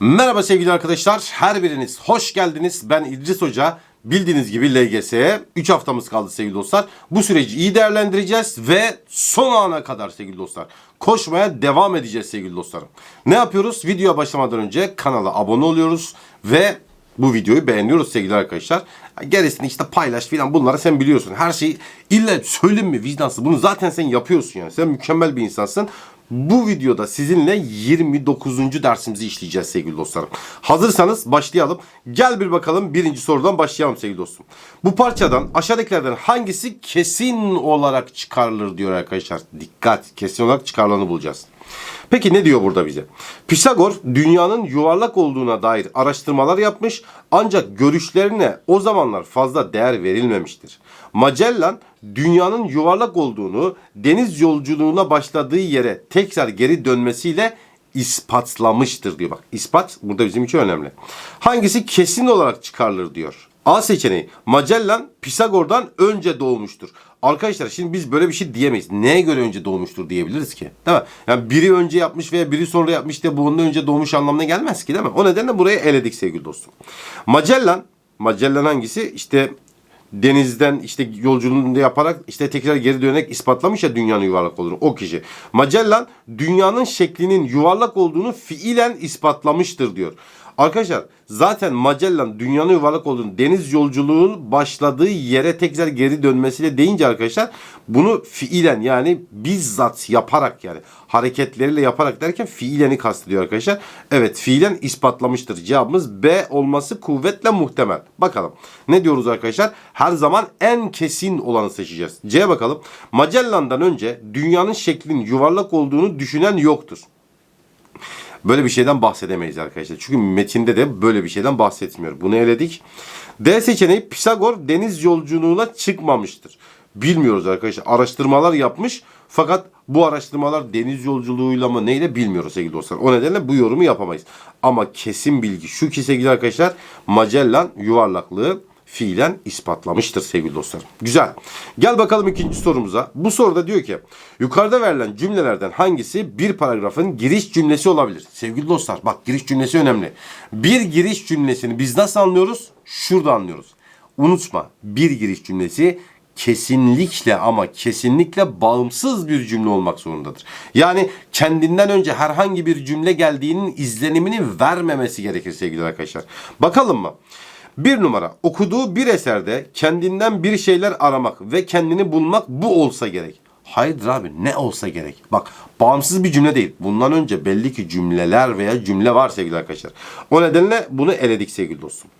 Merhaba sevgili arkadaşlar. Her biriniz hoş geldiniz. Ben İdris Hoca. Bildiğiniz gibi LGS'ye 3 haftamız kaldı sevgili dostlar. Bu süreci iyi değerlendireceğiz ve son ana kadar sevgili dostlar koşmaya devam edeceğiz sevgili dostlarım. Ne yapıyoruz? Videoya başlamadan önce kanala abone oluyoruz ve bu videoyu beğeniyoruz sevgili arkadaşlar. Gerisini işte paylaş filan bunları sen biliyorsun. Her şeyi illa söyleyeyim mi vicdansız. Bunu zaten sen yapıyorsun yani. Sen mükemmel bir insansın. Bu videoda sizinle 29. dersimizi işleyeceğiz sevgili dostlarım. Hazırsanız başlayalım. Gel bir bakalım birinci sorudan başlayalım sevgili dostum. Bu parçadan aşağıdakilerden hangisi kesin olarak çıkarılır diyor arkadaşlar. Dikkat kesin olarak çıkarılanı bulacağız. Peki ne diyor burada bize? Pisagor dünyanın yuvarlak olduğuna dair araştırmalar yapmış ancak görüşlerine o zamanlar fazla değer verilmemiştir. Magellan dünyanın yuvarlak olduğunu deniz yolculuğuna başladığı yere tekrar geri dönmesiyle ispatlamıştır diyor. Bak ispat burada bizim için önemli. Hangisi kesin olarak çıkarılır diyor. A seçeneği Magellan Pisagor'dan önce doğmuştur. Arkadaşlar şimdi biz böyle bir şey diyemeyiz. Neye göre önce doğmuştur diyebiliriz ki? Değil mi? Yani biri önce yapmış veya biri sonra yapmış da bu ondan önce doğmuş anlamına gelmez ki değil mi? O nedenle burayı eledik sevgili dostum. Magellan, Magellan hangisi? İşte denizden işte yolculuğunu yaparak işte tekrar geri dönerek ispatlamış ya dünyanın yuvarlak olduğunu o kişi. Magellan dünyanın şeklinin yuvarlak olduğunu fiilen ispatlamıştır diyor. Arkadaşlar zaten Magellan dünyanın yuvarlak olduğunu deniz yolculuğun başladığı yere tekrar geri dönmesiyle deyince arkadaşlar bunu fiilen yani bizzat yaparak yani hareketleriyle yaparak derken fiileni kastediyor arkadaşlar. Evet fiilen ispatlamıştır. Cevabımız B olması kuvvetle muhtemel. Bakalım ne diyoruz arkadaşlar? Her zaman en kesin olanı seçeceğiz. C'ye bakalım. Magellan'dan önce dünyanın şeklinin yuvarlak olduğunu düşünen yoktur. Böyle bir şeyden bahsedemeyiz arkadaşlar. Çünkü metinde de böyle bir şeyden bahsetmiyor. Bunu eledik. D seçeneği Pisagor deniz yolculuğuna çıkmamıştır. Bilmiyoruz arkadaşlar. Araştırmalar yapmış. Fakat bu araştırmalar deniz yolculuğuyla mı neyle bilmiyoruz sevgili dostlar. O nedenle bu yorumu yapamayız. Ama kesin bilgi şu ki sevgili arkadaşlar Magellan yuvarlaklığı fiilen ispatlamıştır sevgili dostlarım. Güzel. Gel bakalım ikinci sorumuza. Bu soruda diyor ki yukarıda verilen cümlelerden hangisi bir paragrafın giriş cümlesi olabilir? Sevgili dostlar bak giriş cümlesi önemli. Bir giriş cümlesini biz nasıl anlıyoruz? Şurada anlıyoruz. Unutma bir giriş cümlesi kesinlikle ama kesinlikle bağımsız bir cümle olmak zorundadır. Yani kendinden önce herhangi bir cümle geldiğinin izlenimini vermemesi gerekir sevgili arkadaşlar. Bakalım mı? Bir numara okuduğu bir eserde kendinden bir şeyler aramak ve kendini bulmak bu olsa gerek. Hayırdır abi ne olsa gerek. Bak bağımsız bir cümle değil. Bundan önce belli ki cümleler veya cümle var sevgili arkadaşlar. O nedenle bunu eledik sevgili dostum.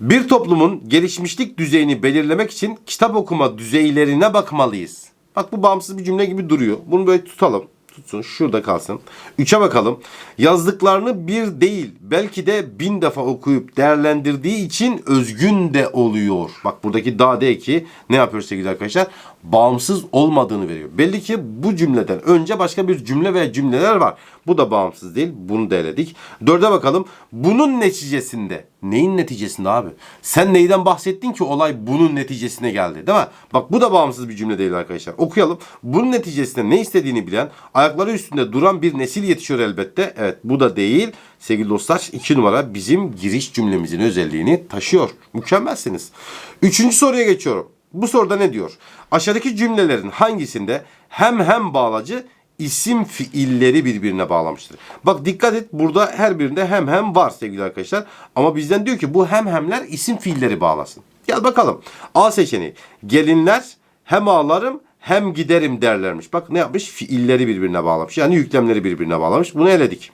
Bir toplumun gelişmişlik düzeyini belirlemek için kitap okuma düzeylerine bakmalıyız. Bak bu bağımsız bir cümle gibi duruyor. Bunu böyle tutalım. Tutsun şurada kalsın. Üçe bakalım. Yazdıklarını bir değil belki de bin defa okuyup değerlendirdiği için özgün de oluyor. Bak buradaki da de ki ne yapıyor sevgili arkadaşlar? Bağımsız olmadığını veriyor. Belli ki bu cümleden önce başka bir cümle veya cümleler var. Bu da bağımsız değil. Bunu da eledik. Dörde bakalım. Bunun neticesinde. Neyin neticesinde abi? Sen neyden bahsettin ki olay bunun neticesine geldi değil mi? Bak bu da bağımsız bir cümle değil arkadaşlar. Okuyalım. Bunun neticesinde ne istediğini bilen, ayakları üstünde duran bir nesil yetişiyor elbette. Evet bu da değil. Sevgili dostlar iki numara bizim giriş cümlemizin özelliğini taşıyor. Mükemmelsiniz. Üçüncü soruya geçiyorum. Bu soruda ne diyor? Aşağıdaki cümlelerin hangisinde hem hem bağlacı isim fiilleri birbirine bağlamıştır. Bak dikkat et burada her birinde hem hem var sevgili arkadaşlar. Ama bizden diyor ki bu hem hemler isim fiilleri bağlasın. Gel bakalım. A seçeneği. Gelinler hem ağlarım hem giderim derlermiş. Bak ne yapmış? Fiilleri birbirine bağlamış. Yani yüklemleri birbirine bağlamış. Bunu eledik.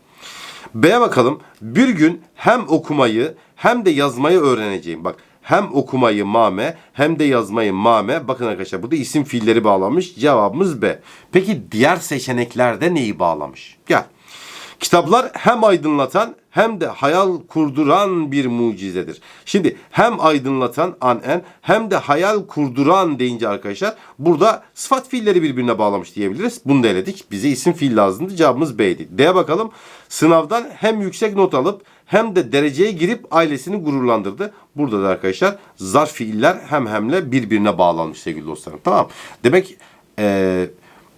B'ye bakalım. Bir gün hem okumayı hem de yazmayı öğreneceğim. Bak hem okumayı mame hem de yazmayı mame. Bakın arkadaşlar burada isim fiilleri bağlamış. Cevabımız B. Peki diğer seçeneklerde neyi bağlamış? Gel. Kitaplar hem aydınlatan hem de hayal kurduran bir mucizedir. Şimdi hem aydınlatan anen hem de hayal kurduran deyince arkadaşlar burada sıfat fiilleri birbirine bağlamış diyebiliriz. Bunu da eledik. Bize isim fiil lazımdı. Cevabımız B'ydi. D'ye bakalım. Sınavdan hem yüksek not alıp hem de dereceye girip ailesini gururlandırdı. Burada da arkadaşlar zarf fiiller hem hemle birbirine bağlanmış sevgili dostlarım. Tamam. Demek eee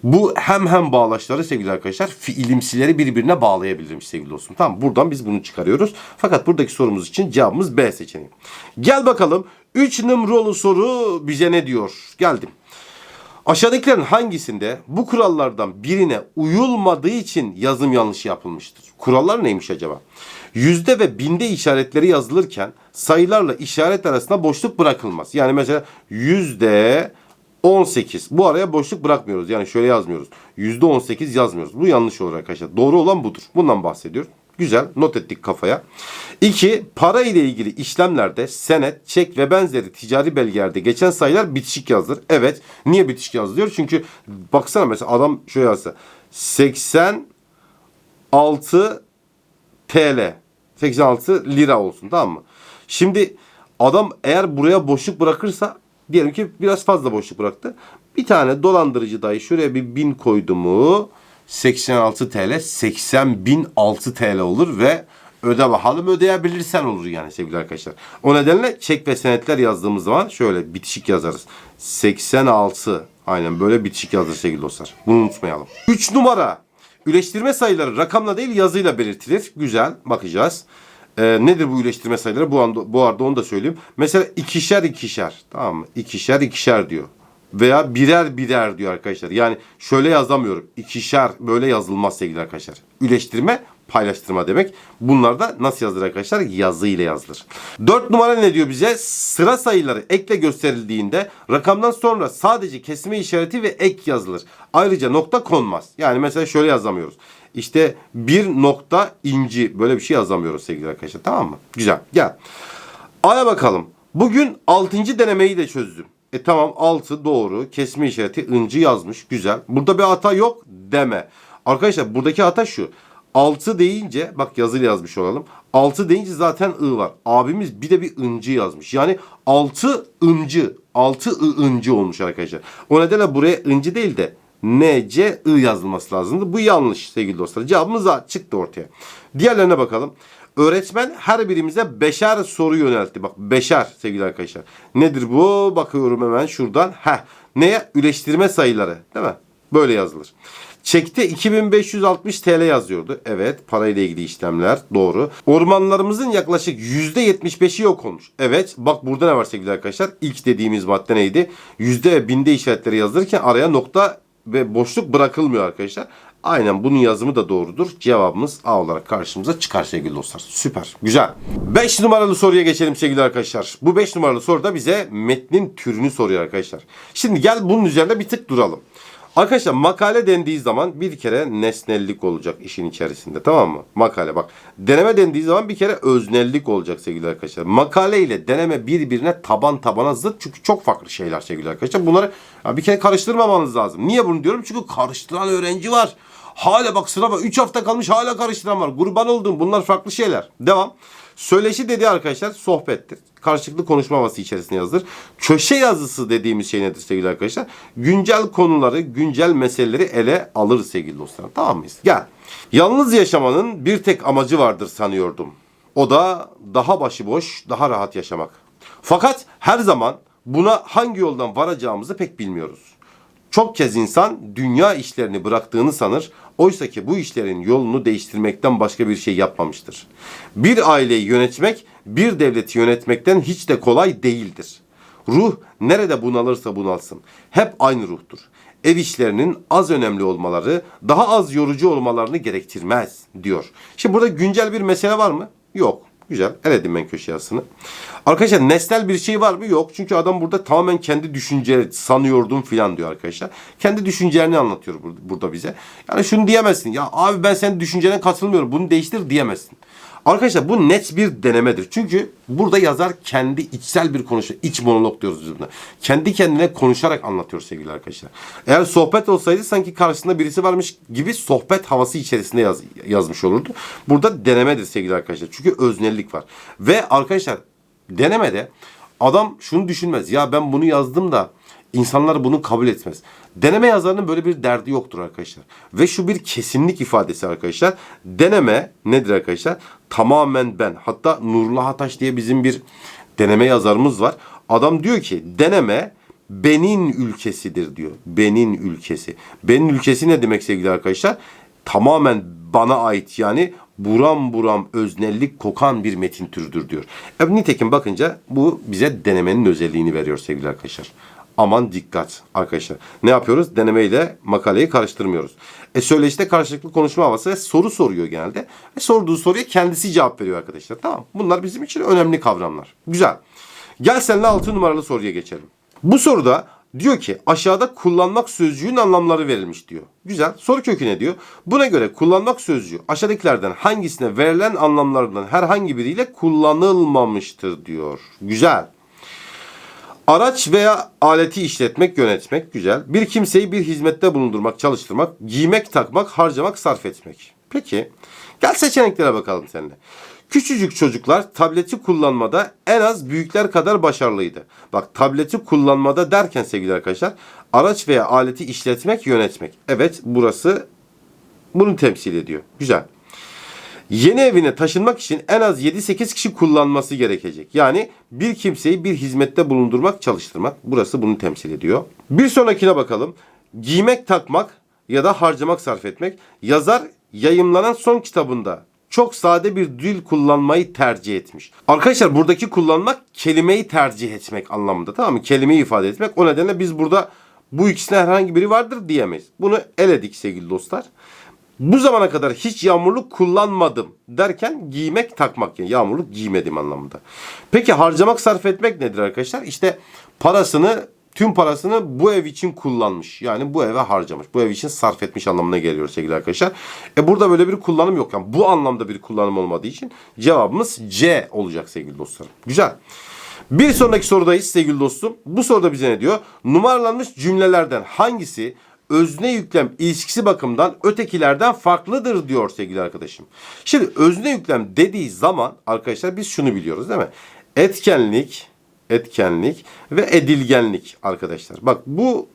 Bu hem hem bağlaçları sevgili arkadaşlar fiilimsileri birbirine bağlayabilirmiş sevgili dostum. Tamam buradan biz bunu çıkarıyoruz. Fakat buradaki sorumuz için cevabımız B seçeneği. Gel bakalım 3 numaralı soru bize ne diyor? Geldim. Aşağıdakilerin hangisinde bu kurallardan birine uyulmadığı için yazım yanlışı yapılmıştır? Kurallar neymiş acaba? Yüzde ve binde işaretleri yazılırken sayılarla işaret arasında boşluk bırakılmaz. Yani mesela yüzde 18. Bu araya boşluk bırakmıyoruz. Yani şöyle yazmıyoruz. Yüzde 18 yazmıyoruz. Bu yanlış olur arkadaşlar. Doğru olan budur. Bundan bahsediyorum. Güzel. Not ettik kafaya. 2. Para ile ilgili işlemlerde senet, çek ve benzeri ticari belgelerde geçen sayılar bitişik yazılır. Evet. Niye bitişik yazılıyor? Çünkü baksana mesela adam şöyle yazsa. 86 TL. 86 lira olsun tamam mı? Şimdi adam eğer buraya boşluk bırakırsa diyelim ki biraz fazla boşluk bıraktı. Bir tane dolandırıcı dayı şuraya bir bin koydu mu 86 TL 80 bin 6 TL olur ve öde bakalım ödeyebilirsen olur yani sevgili arkadaşlar. O nedenle çek ve senetler yazdığımız zaman şöyle bitişik yazarız. 86 aynen böyle bitişik yazılır sevgili dostlar. Bunu unutmayalım. 3 numara. Üleştirme sayıları rakamla değil yazıyla belirtilir. Güzel bakacağız. Ee, nedir bu üleştirme sayıları? Bu, anda, bu arada onu da söyleyeyim. Mesela ikişer ikişer. Tamam mı? İkişer ikişer diyor. Veya birer birer diyor arkadaşlar. Yani şöyle yazamıyorum. İkişer böyle yazılmaz sevgili arkadaşlar. Üleştirme paylaştırma demek. Bunlar da nasıl yazılır arkadaşlar? Yazı ile yazılır. Dört numara ne diyor bize? Sıra sayıları ekle gösterildiğinde rakamdan sonra sadece kesme işareti ve ek yazılır. Ayrıca nokta konmaz. Yani mesela şöyle yazamıyoruz. İşte bir nokta inci böyle bir şey yazamıyoruz sevgili arkadaşlar. Tamam mı? Güzel. Gel. A'ya bakalım. Bugün 6. denemeyi de çözdüm. E tamam 6 doğru. Kesme işareti ıncı yazmış. Güzel. Burada bir hata yok deme. Arkadaşlar buradaki hata şu. 6 deyince bak yazıyla yazmış olalım. 6 deyince zaten ı var. Abimiz bir de bir ıncı yazmış. Yani 6 ıncı. 6 ı ıncı olmuş arkadaşlar. O nedenle buraya ıncı değil de N, C, I yazılması lazımdı. Bu yanlış sevgili dostlar. Cevabımız A çıktı ortaya. Diğerlerine bakalım. Öğretmen her birimize beşer soru yöneltti. Bak beşer sevgili arkadaşlar. Nedir bu? Bakıyorum hemen şuradan. Heh. Neye? Üleştirme sayıları. Değil mi? Böyle yazılır. Çekte 2560 TL yazıyordu. Evet parayla ilgili işlemler doğru. Ormanlarımızın yaklaşık %75'i yok olmuş. Evet bak burada ne var sevgili arkadaşlar? İlk dediğimiz madde neydi? Yüzde binde işaretleri yazılırken araya nokta ve boşluk bırakılmıyor arkadaşlar. Aynen bunun yazımı da doğrudur. Cevabımız A olarak karşımıza çıkar sevgili dostlar. Süper. Güzel. 5 numaralı soruya geçelim sevgili arkadaşlar. Bu 5 numaralı soruda bize metnin türünü soruyor arkadaşlar. Şimdi gel bunun üzerinde bir tık duralım. Arkadaşlar makale dendiği zaman bir kere nesnellik olacak işin içerisinde tamam mı? Makale bak. Deneme dendiği zaman bir kere öznellik olacak sevgili arkadaşlar. Makale ile deneme birbirine taban tabana zıt çünkü çok farklı şeyler sevgili arkadaşlar. Bunları bir kere karıştırmamanız lazım. Niye bunu diyorum? Çünkü karıştıran öğrenci var. Hala bak sınava 3 hafta kalmış hala karıştıran var. Kurban olduğum bunlar farklı şeyler. Devam. Söyleşi dediği arkadaşlar sohbettir. Karşılıklı konuşma havası içerisinde yazılır. Köşe yazısı dediğimiz şey nedir sevgili arkadaşlar? Güncel konuları, güncel meseleleri ele alır sevgili dostlar. Tamam mıyız? Gel. Yalnız yaşamanın bir tek amacı vardır sanıyordum. O da daha başıboş, daha rahat yaşamak. Fakat her zaman buna hangi yoldan varacağımızı pek bilmiyoruz. Çok kez insan dünya işlerini bıraktığını sanır. Oysa ki bu işlerin yolunu değiştirmekten başka bir şey yapmamıştır. Bir aileyi yönetmek, bir devleti yönetmekten hiç de kolay değildir. Ruh nerede bunalırsa bunalsın. Hep aynı ruhtur. Ev işlerinin az önemli olmaları, daha az yorucu olmalarını gerektirmez diyor. Şimdi burada güncel bir mesele var mı? Yok. Güzel. Eledim ben köşe yazısını. Arkadaşlar nesnel bir şey var mı? Yok. Çünkü adam burada tamamen kendi düşünce sanıyordum filan diyor arkadaşlar. Kendi düşüncelerini anlatıyor burada bize. Yani şunu diyemezsin. Ya abi ben senin düşüncene katılmıyorum. Bunu değiştir diyemezsin. Arkadaşlar bu net bir denemedir. Çünkü burada yazar kendi içsel bir konuşma, iç monolog diyoruz biz buna. Kendi kendine konuşarak anlatıyor sevgili arkadaşlar. Eğer sohbet olsaydı sanki karşısında birisi varmış gibi sohbet havası içerisinde yaz, yazmış olurdu. Burada denemedir sevgili arkadaşlar. Çünkü öznellik var. Ve arkadaşlar denemede adam şunu düşünmez. Ya ben bunu yazdım da İnsanlar bunu kabul etmez. Deneme yazarının böyle bir derdi yoktur arkadaşlar. Ve şu bir kesinlik ifadesi arkadaşlar. Deneme nedir arkadaşlar? Tamamen ben. Hatta Nurullah Ataş diye bizim bir deneme yazarımız var. Adam diyor ki deneme Benin ülkesidir diyor. Benin ülkesi. Benin ülkesi ne demek sevgili arkadaşlar? Tamamen bana ait yani buram buram öznellik kokan bir metin türüdür diyor. E, nitekim bakınca bu bize denemenin özelliğini veriyor sevgili arkadaşlar. Aman dikkat arkadaşlar. Ne yapıyoruz? Denemeyle makaleyi karıştırmıyoruz. E söyleşte karşılıklı konuşma havası ve soru soruyor genelde. Ve sorduğu soruya kendisi cevap veriyor arkadaşlar. Tamam. Bunlar bizim için önemli kavramlar. Güzel. Gel seninle 6 numaralı soruya geçelim. Bu soruda diyor ki aşağıda kullanmak sözcüğün anlamları verilmiş diyor. Güzel. Soru kökü ne diyor? Buna göre kullanmak sözcüğü aşağıdakilerden hangisine verilen anlamlardan herhangi biriyle kullanılmamıştır diyor. Güzel. Araç veya aleti işletmek, yönetmek güzel. Bir kimseyi bir hizmette bulundurmak, çalıştırmak, giymek, takmak, harcamak, sarf etmek. Peki. Gel seçeneklere bakalım seninle. Küçücük çocuklar tableti kullanmada en az büyükler kadar başarılıydı. Bak tableti kullanmada derken sevgili arkadaşlar araç veya aleti işletmek, yönetmek. Evet burası bunu temsil ediyor. Güzel. Yeni evine taşınmak için en az 7-8 kişi kullanması gerekecek. Yani bir kimseyi bir hizmette bulundurmak, çalıştırmak. Burası bunu temsil ediyor. Bir sonrakine bakalım. Giymek, takmak ya da harcamak, sarf etmek. Yazar yayımlanan son kitabında çok sade bir dil kullanmayı tercih etmiş. Arkadaşlar buradaki kullanmak kelimeyi tercih etmek anlamında tamam mı? Kelimeyi ifade etmek. O nedenle biz burada bu ikisine herhangi biri vardır diyemeyiz. Bunu eledik sevgili dostlar. Bu zamana kadar hiç yağmurluk kullanmadım derken giymek takmak yani yağmurluk giymedim anlamında. Peki harcamak sarf etmek nedir arkadaşlar? İşte parasını tüm parasını bu ev için kullanmış. Yani bu eve harcamış. Bu ev için sarf etmiş anlamına geliyor sevgili arkadaşlar. E burada böyle bir kullanım yok. Yani bu anlamda bir kullanım olmadığı için cevabımız C olacak sevgili dostlarım. Güzel. Bir sonraki sorudayız sevgili dostum. Bu soruda bize ne diyor? Numaralanmış cümlelerden hangisi özne yüklem ilişkisi bakımından ötekilerden farklıdır diyor sevgili arkadaşım. Şimdi özne yüklem dediği zaman arkadaşlar biz şunu biliyoruz değil mi? Etkenlik, etkenlik ve edilgenlik arkadaşlar. Bak bu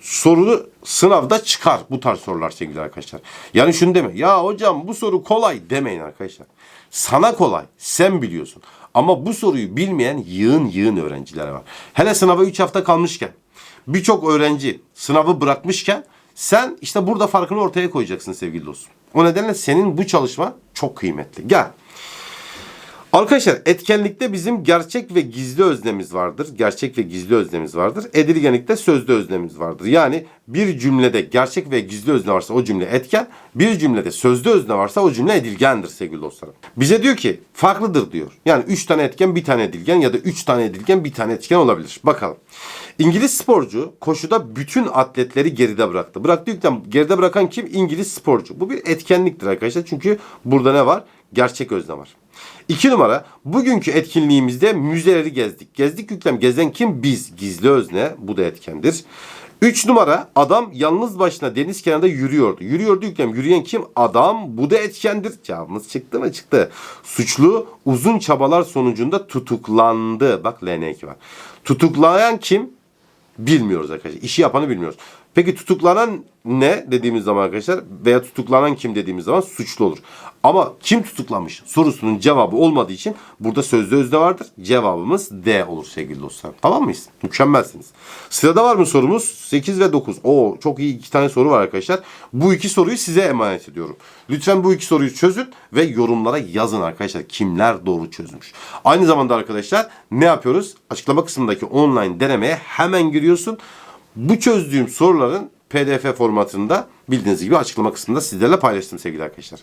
soru sınavda çıkar bu tarz sorular sevgili arkadaşlar. Yani şunu deme. Ya hocam bu soru kolay demeyin arkadaşlar. Sana kolay. Sen biliyorsun. Ama bu soruyu bilmeyen yığın yığın öğrenciler var. Hele sınava 3 hafta kalmışken birçok öğrenci sınavı bırakmışken sen işte burada farkını ortaya koyacaksın sevgili dostum. O nedenle senin bu çalışma çok kıymetli. Gel. Arkadaşlar etkenlikte bizim gerçek ve gizli öznemiz vardır. Gerçek ve gizli öznemiz vardır. Edilgenlikte sözlü öznemiz vardır. Yani bir cümlede gerçek ve gizli özne varsa o cümle etken, bir cümlede sözlü özne varsa o cümle edilgendir sevgili dostlarım. Bize diyor ki farklıdır diyor. Yani 3 tane etken bir tane edilgen ya da 3 tane edilgen bir tane etken olabilir. Bakalım. İngiliz sporcu koşuda bütün atletleri geride bıraktı. Bıraktığı yükten geride bırakan kim? İngiliz sporcu. Bu bir etkenliktir arkadaşlar. Çünkü burada ne var? Gerçek özne var. İki numara bugünkü etkinliğimizde müzeleri gezdik. Gezdik yüklem gezen kim? Biz. Gizli özne bu da etkendir. Üç numara adam yalnız başına deniz kenarında yürüyordu. Yürüyordu yüklem. Yürüyen kim? Adam bu da etkendir. Cevabımız çıktı mı? Çıktı. Suçlu uzun çabalar sonucunda tutuklandı. Bak LN2 var. Tutuklayan kim? Bilmiyoruz arkadaşlar. İşi yapanı bilmiyoruz. Peki tutuklanan ne dediğimiz zaman arkadaşlar veya tutuklanan kim dediğimiz zaman suçlu olur. Ama kim tutuklamış sorusunun cevabı olmadığı için burada sözlü özde vardır. Cevabımız D olur sevgili dostlar. Tamam mıyız? Mükemmelsiniz. Sırada var mı sorumuz? 8 ve 9. Oo çok iyi iki tane soru var arkadaşlar. Bu iki soruyu size emanet ediyorum. Lütfen bu iki soruyu çözün ve yorumlara yazın arkadaşlar. Kimler doğru çözmüş. Aynı zamanda arkadaşlar ne yapıyoruz? Açıklama kısmındaki online denemeye hemen giriyorsun. Bu çözdüğüm soruların PDF formatında bildiğiniz gibi açıklama kısmında sizlerle paylaştım sevgili arkadaşlar.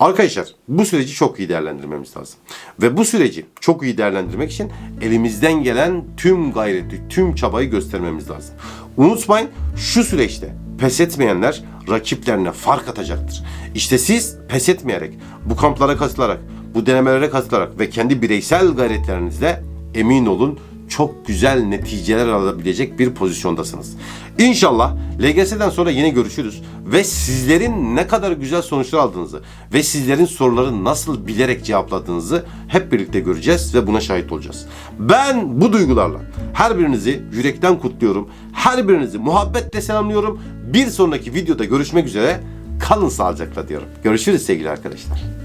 Arkadaşlar bu süreci çok iyi değerlendirmemiz lazım. Ve bu süreci çok iyi değerlendirmek için elimizden gelen tüm gayreti, tüm çabayı göstermemiz lazım. Unutmayın şu süreçte pes etmeyenler rakiplerine fark atacaktır. İşte siz pes etmeyerek, bu kamplara katılarak, bu denemelere katılarak ve kendi bireysel gayretlerinizle emin olun çok güzel neticeler alabilecek bir pozisyondasınız. İnşallah LGS'den sonra yine görüşürüz ve sizlerin ne kadar güzel sonuçlar aldığınızı ve sizlerin soruları nasıl bilerek cevapladığınızı hep birlikte göreceğiz ve buna şahit olacağız. Ben bu duygularla her birinizi yürekten kutluyorum. Her birinizi muhabbetle selamlıyorum. Bir sonraki videoda görüşmek üzere. Kalın sağlıcakla diyorum. Görüşürüz sevgili arkadaşlar.